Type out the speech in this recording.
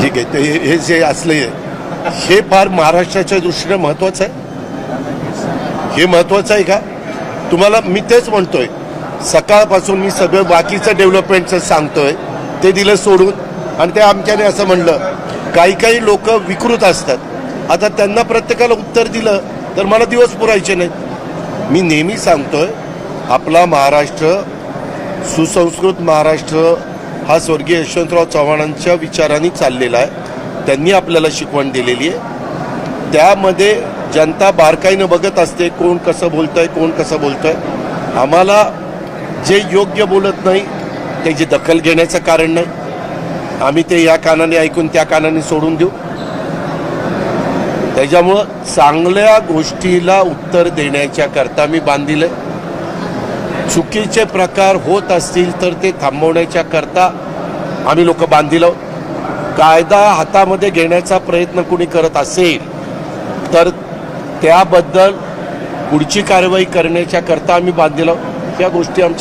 ठीक आहे. ते हे जे असले हे फार महाराष्ट्राच्या दृष्टीने महत्त्वाचं आहे. हे महत्त्वाचं आहे का? तुम्हाला मी तेच म्हणतोय. सकाळपासून मी सगळं बाकीचं डेव्हलपमेंटचं सांगतोय ते दिलं सोडून. आणि ते आमच्याने असं म्हणलं काही काही लोक विकृत असतात. आता त्यांना प्रत्येकाला उत्तर दिलं तर मला दिवस पुरायचे नाहीत. मी नेहमी सांगतोय आपला महाराष्ट्र सुसंस्कृत महाराष्ट्र हा स्वर्गीय यशवंतराव चव्हाणांच्या विचारांनी चाललेला आहे. त्यांनी आपल्याला शिकवण दिलेली आहे. त्यामध्ये जनता बारकाईनं बघत असते कोण कसं बोलतंय कोण कसं बोलतंय. आम्हाला जे योग्य बोलत नाही त्याची दखल घेण्याचं कारण नाही. आम्ही ते या कानाने ऐकून त्या कानाने सोडून देऊ. त्याच्यामुळं चांगल्या गोष्टीला उत्तर देण्याच्या करता मी आहे चुकीचे प्रकार होत असतील तर ते थांबवण्याच्या करता आम्ही लोक बांधील कायदा हातामध्ये घेण्याचा प्रयत्न कुणी करत असेल तर त्याबद्दल पुढची कारवाई करण्याच्या करता आम्ही बांधील या गोष्टी आमच्या